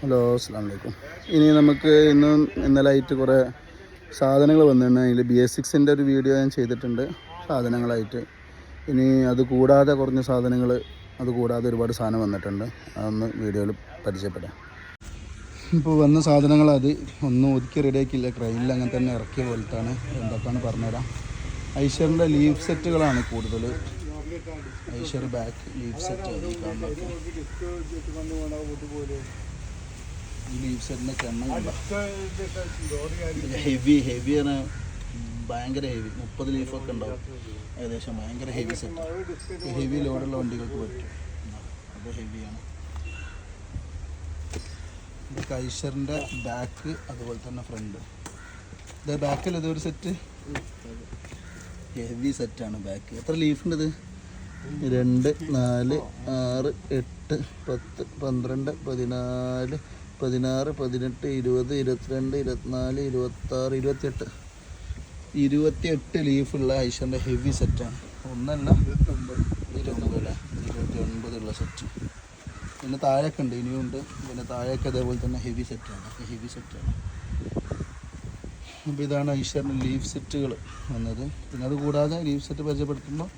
Hello അസ്സാം വലൈക്കും ഇനി നമുക്ക് ഇന്ന് ഇന്നലെ ആയിട്ട് കുറേ സാധനങ്ങൾ വന്നിട്ടുണ്ട് അതിൽ ബി എസ് സിക്സിന്റെ ഒരു വീഡിയോ ഞാൻ ചെയ്തിട്ടുണ്ട്. സാധനങ്ങളായിട്ട്. ഇനി അത് കൂടാതെ കുറഞ്ഞ സാധനങ്ങൾ അത് കൂടാതെ ഒരുപാട് സാധനം വന്നിട്ടുണ്ട്. അതൊന്ന് വീഡിയോയിൽ പരിചയപ്പെടാം. ഇപ്പോൾ വന്ന സാധനങ്ങൾ അത് ഒന്നും ഒതുക്കി റെഡിയാക്കിയില്ല ക്രൈനിൽ അങ്ങനെ തന്നെ ഇറക്കിയ പോലത്താണ്. എന്തൊക്കെയാണ് പറഞ്ഞുതരാം. ഐശ്വറിന്റെ ലീഫ് സെറ്റുകളാണ് കൂടുതൽ. ഐശ്വർ ബാക്ക് ലീഫ് സെറ്റ് ഈ ഹെവി ഹെവി ആണ്. ഭയങ്കര ഹെവി മുപ്പത് ലീഫൊക്കെ ഉണ്ടാവും. ഏകദേശം ഭയങ്കര ഹെവി സെറ്റ് ഹെവി ലോഡുള്ള വണ്ടികൾക്ക് പറ്റും. അത് ഹെവിയാണ് ഇത് കൈഷറിന്റെ ബാക്ക് അതുപോലെ തന്നെ ഫ്രണ്ട് ഇത് ബാക്കിൽ ഇതൊരു സെറ്റ് ഹെവി സെറ്റാണ് ബാക്ക് എത്ര ലീഫുണ്ട് ഇത്? രണ്ട് നാല് ആറ് എട്ട് പത്ത് പന്ത്രണ്ട് പതിനാല് പതിനാറ് പതിനെട്ട് ഇരുപത് ഇരുപത്തിരണ്ട് ഇരുപത്തിനാല് ഇരുപത്താറ് ഇരുപത്തിയെട്ട്. ഇരുപത്തിയെട്ട് ലീഫുള്ള ഐഷന്റെ ഹെവി സെറ്റാണ്. ഒന്നല്ല ഇരുപത്തൊമ്പത് അല്ലേ ഇരുപത്തി ഒൻപതുള്ള സെറ്റ്. പിന്നെ താഴെയൊക്കെ ഉണ്ട് ഇനിയും ഉണ്ട് പിന്നെ താഴേക്ക് അതേപോലെ തന്നെ ഹെവി സെറ്റാണ്. ഹെവി സെറ്റാണ്. അപ്പോൾ ഇതാണ് ഐഷറിന്റെ ലീഫ് സെറ്റുകൾ വന്നത്. പിന്നെ അത് കൂടാതെ ലീഫ് സെറ്റ് പരിചയപ്പെടുത്തുമ്പോൾ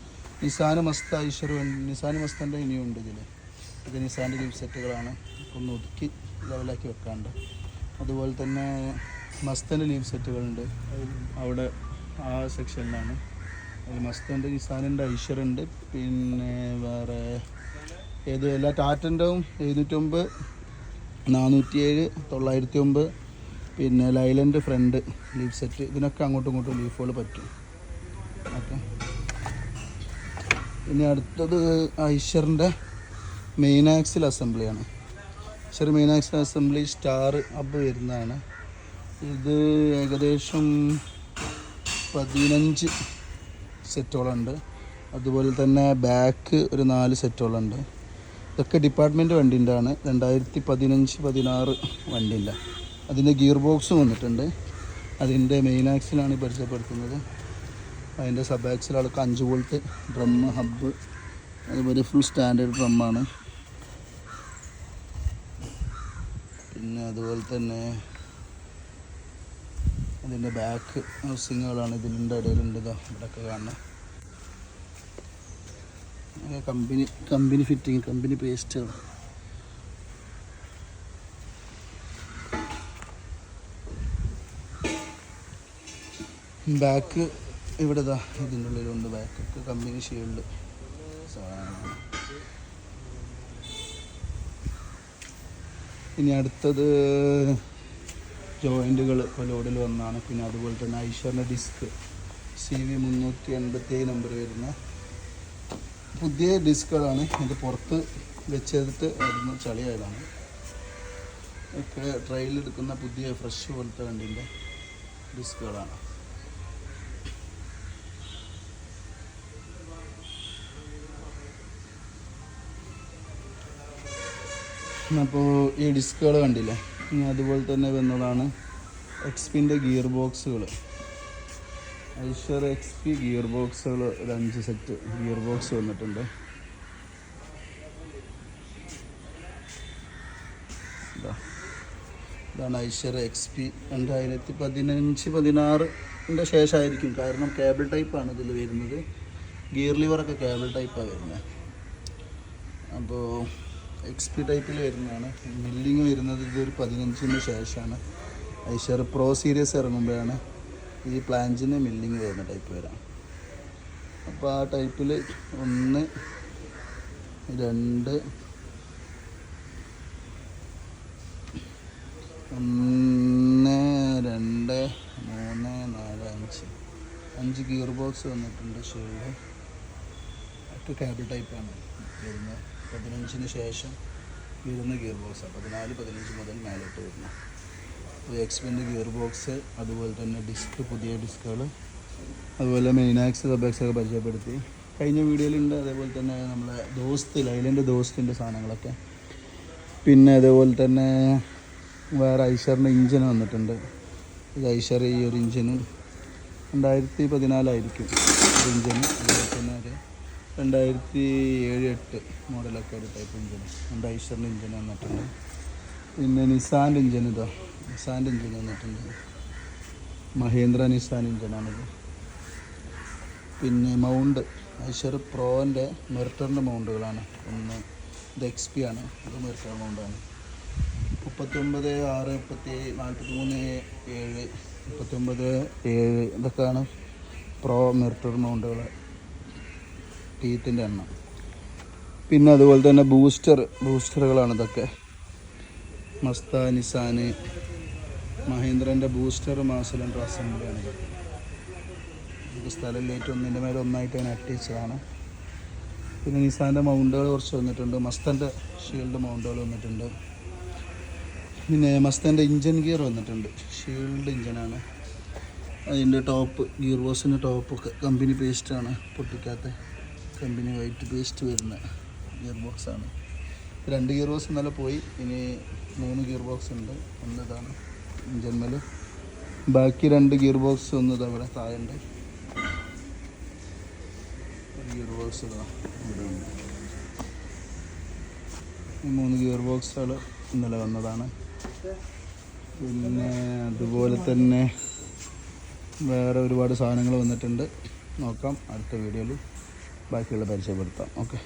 നിസാൻ മസ്ത ഐഷർ നിസാൻ മസ്തന്റെ ഇനിയും ഉണ്ട് ഇതിൽ ഇത് നിസാന്റെ ലീഫ് സെറ്റുകളാണ്. ഒന്ന് ഒതുക്കി. ലെവലാക്കി വെക്കാണ്ട്. അതുപോലെ തന്നെ മസ്തന്റെ ലീവ് സെറ്റുകളുണ്ട് അവിടെ ആ സെക്ഷനിലാണ് അതിൽ മസ്തന്റെ നിസാനിന്റെ ഐശ്വരുണ്ട് പിന്നെ വേറെ ഏത്? എല്ലാ ടാറ്റന്റെയും എഴുന്നൂറ്റൊമ്പത് നാനൂറ്റിയേഴ് തൊള്ളായിരത്തി ഒമ്പത് പിന്നെ ലൈലന്റെ ഫ്രണ്ട് ലീഫ് സെറ്റ് ഇതിനൊക്കെ അങ്ങോട്ടും ഇങ്ങോട്ടും ലീഫുകൾ പറ്റും. ഓക്കെ. ഇനി അടുത്തത് ഐശ്വറിന്റെ main axle അസംബ്ലിയാണ് Eicher Meenakshi assembly star up വരുന്നതാണ്. ഇത് ഏകദേശം പതിനഞ്ച് സെറ്റോളുണ്ട്. അതുപോലെ തന്നെ ബാക്ക് ഒരു നാല് സെറ്റോളുണ്ട്. ഇതൊക്കെ ഡിപ്പാർട്ട്മെന്റ് വണ്ടീന്റെ ആണ് രണ്ടായിരത്തി പതിനഞ്ച് പതിനാറ് വണ്ടീന്റെ അതിന്റെ ഗിയർ ബോക്സ് വന്നിട്ടുണ്ട്. അതിന്റെ മെയിൻ ആക്സിലാണ് പരിചയപ്പെടുത്തുന്നത്. അതിന്റെ സബ് ആക്സിലൊക്കെ അഞ്ച് വോൾട്ട് ഡ്രം ഹബ്ബ് അതുപോലെ ഫുൾ സ്റ്റാൻഡേർഡ് ഡ്രമ്മാണ് പിന്നെ അതുപോലെ തന്നെ അതിന്റെ ബാക്ക് ഹൗസിങ്ങുകളാണ് ഇതിന്റെ ഇടയിലുണ്ട് ഇവിടെയൊക്കെ കാണുന്നത് കമ്പനി കമ്പനി ഫിറ്റിങ് കമ്പനി പേസ്റ്റുകൾ ബാക്ക് ഇവിടെ ഇതാ ഇതിന്റെ ഉള്ളിലുണ്ട് ബാക്കൊക്കെ കമ്പനി ഷീൽഡ് സാധനമാണ് ഇനി അടുത്തത് ജോയിന്റുകൾ ഇപ്പോൾ ലോഡിൽ വന്നാണ്. പിന്നെ അതുപോലെ തന്നെ ഐശ്വറിന്റെ ഡിസ്ക്. സി വി മുന്നൂറ്റി എൺപത്തി ഏഴ് നമ്പർ വരുന്ന പുതിയ ഡിസ്കുകളാണ് ഇത് പുറത്ത് വെച്ചെടുത്ത് അവിടുന്ന് ചളിയായതാണ്. ഒക്കെ ട്രെയിലെടുക്കുന്ന പുതിയ ഫ്രഷ് പോലത്തെ വണ്ടീന്റെ ഡിസ്കുകളാണ്. അപ്പോൾ ഈ ഡിസ്കുകൾ കണ്ടില്ലേ? ഇനി അതുപോലെ തന്നെ വന്നതാണ് എക്സ്പിന്റെ ഗിയർ ബോക്സുകൾ ഐഷർ എക്സ് പി ഗിയർ ബോക്സുകൾ ഒരു അഞ്ച് സെറ്റ് ഗിയർ ബോക്സ് വന്നിട്ടുണ്ട്. ഇതാ. ഇതാണ് ഐഷർ എക്സ് പി രണ്ടായിരത്തി പതിനഞ്ച് പതിനാറിന്റെ ശേഷമായിരിക്കും. കാരണം കേബിൾ ടൈപ്പാണ് ഇതിൽ വരുന്നത്. ഗിയർ ലിവറൊക്കെ കേബിൾ ടൈപ്പാണ് വരുന്നത്. അപ്പോൾ എക്സ് പി ടൈപ്പിൽ വരുന്നതാണ്. മില്ലിങ് വരുന്നത് ഇതൊരു പതിനഞ്ചിന് ശേഷമാണ്. ഐഷർ പ്രോ സീരീസ് ഇറങ്ങുമ്പോഴാണ് ഈ പ്ലാഞ്ചിന് മില്ലിങ് വരുന്ന ടൈപ്പ് വരാം. അപ്പോൾ ആ ടൈപ്പിൽ ഒന്ന് രണ്ട് ഒന്ന് രണ്ട് മൂന്ന് നാല് അഞ്ച്. അഞ്ച് ഗിയർ ബോക്സ് വന്നിട്ടുണ്ട് ഷെയ്ഡ് ഒക്കെ ക്യാബിൾ ടൈപ്പാണ് വരുന്നത്. പതിനഞ്ചിന് ശേഷം വരുന്ന ഗിയർ ബോക്സ് പതിനാല് പതിനഞ്ച് മുതൽ മേലോട്ട് വരുന്നു. അപ്പോൾ എക്സ്പെൻഡ് ഗിയർ ബോക്സ് അതുപോലെ തന്നെ ഡിസ്ക് പുതിയ ഡിസ്കുകൾ അതുപോലെ മെയിനാക്സ് സബാക്സ് ഒക്കെ പരിചയപ്പെടുത്തി. കഴിഞ്ഞ വീഡിയോയിലുണ്ട് അതേപോലെ തന്നെ നമ്മളെ ദോസ്ത് ലൈലന്റെ ദോസ്തിന്റെ സാധനങ്ങളൊക്കെ. പിന്നെ അതേപോലെ തന്നെ വേറെ ഐഷറിന്റെ ഇഞ്ചിൻ വന്നിട്ടുണ്ട്. ഇത് ഐഷർ ഈ ഒരു ഇഞ്ചിനും രണ്ടായിരത്തി പതിനാലായിരിക്കും ഒരു ഇഞ്ചിന് അതുപോലെ തന്നെ ഒരു രണ്ടായിരത്തി ഏഴ് എട്ട് മോഡലൊക്കെ ഒരു ടൈപ്പ് ഇഞ്ചിൻ നമ്മുടെ ഐഷറിന്റെ ഇഞ്ചിൻ വന്നിട്ടുണ്ട്. പിന്നെ നിസാന്റെ ഇഞ്ചിൻ ഇതോ. നിസാന്റെ ഇഞ്ചിൻ വന്നിട്ടുണ്ട്. മഹേന്ദ്ര നിസാൻ ഇഞ്ചിനാണിത് പിന്നെ മൗണ്ട് ഐഷർ പ്രോന്റെ മെറിറ്ററിന്റെ മൗണ്ടുകളാണ് ഒന്ന് ഇത് എക്സ് പി ആണ്. ഇത് മെറിറ്റർ മൗണ്ടാണ് മുപ്പത്തൊമ്പത് ആറ് മുപ്പത്തി നാൽപ്പത്തി മൂന്ന് ഏഴ് മുപ്പത്തൊമ്പത് ഏഴ് ഇതൊക്കെയാണ് പ്രോ മെറിറ്റർ മൗണ്ടുകൾ ടീത്തിന്റെ എണ്ണം. പിന്നെ അതുപോലെ തന്നെ ബൂസ്റ്റർ ബൂസ്റ്ററുകളാണ് ഇതൊക്കെ. മസ്ത നിസാന് മഹീന്ദ്രന്റെ ബൂസ്റ്റർ മാസലൻഡർ അസംബ്ലിയാണ് ഇതൊക്കെ നമുക്ക് ലേറ്റ് ഒന്നിന്റെ മേലെ ഒന്നായിട്ട് ഞാൻ അട്ടിച്ചതാണ് പിന്നെ നിസാന്റെ മൗണ്ടുകൾ കുറച്ച് വന്നിട്ടുണ്ട്. മസ്തന്റെ ഷീൽഡ് മൗണ്ടുകൾ വന്നിട്ടുണ്ട്. പിന്നെ മസ്തന്റെ ഇഞ്ചൻ ഗിയർ വന്നിട്ടുണ്ട്. ഷീൽഡ് ഇഞ്ചനാണ് അതിന്റെ ടോപ്പ് ഗിയർ ബോസിന്റെ ടോപ്പൊക്കെ കമ്പനി പേസ്റ്റാണ് പൊട്ടിക്കാത്ത. കമ്പനി വൈറ്റ് പേസ്റ്റ് വരുന്ന ഗിയർ ബോക്സാണ് രണ്ട് ഗിയർ ബോക്സ് ഇന്നലെ പോയി ഇനി മൂന്ന് ഗിയർ ബോക്സ് ഉണ്ട്. ഒന്ന് ഇതാണ് ജന്മൽ ബാക്കി രണ്ട് ഗിയർ ബോക്സ് ഒന്ന് ഇതാ ഇവിടെ താഴെ ഗിയർ ബോക്സ് ഇതാ ഇവിടെ ഉണ്ട്. ഈ മൂന്ന് ഗിയർ ബോക്സുകൾ ഇന്നലെ വന്നതാണ്. പിന്നെ അതുപോലെ തന്നെ വേറെ ഒരുപാട് സാധനങ്ങൾ വന്നിട്ടുണ്ട്. നോക്കാം അടുത്ത വീഡിയോയിൽ. ബാക്കിയുള്ള പരിചയപ്പെടുത്താം. ഓക്കെ.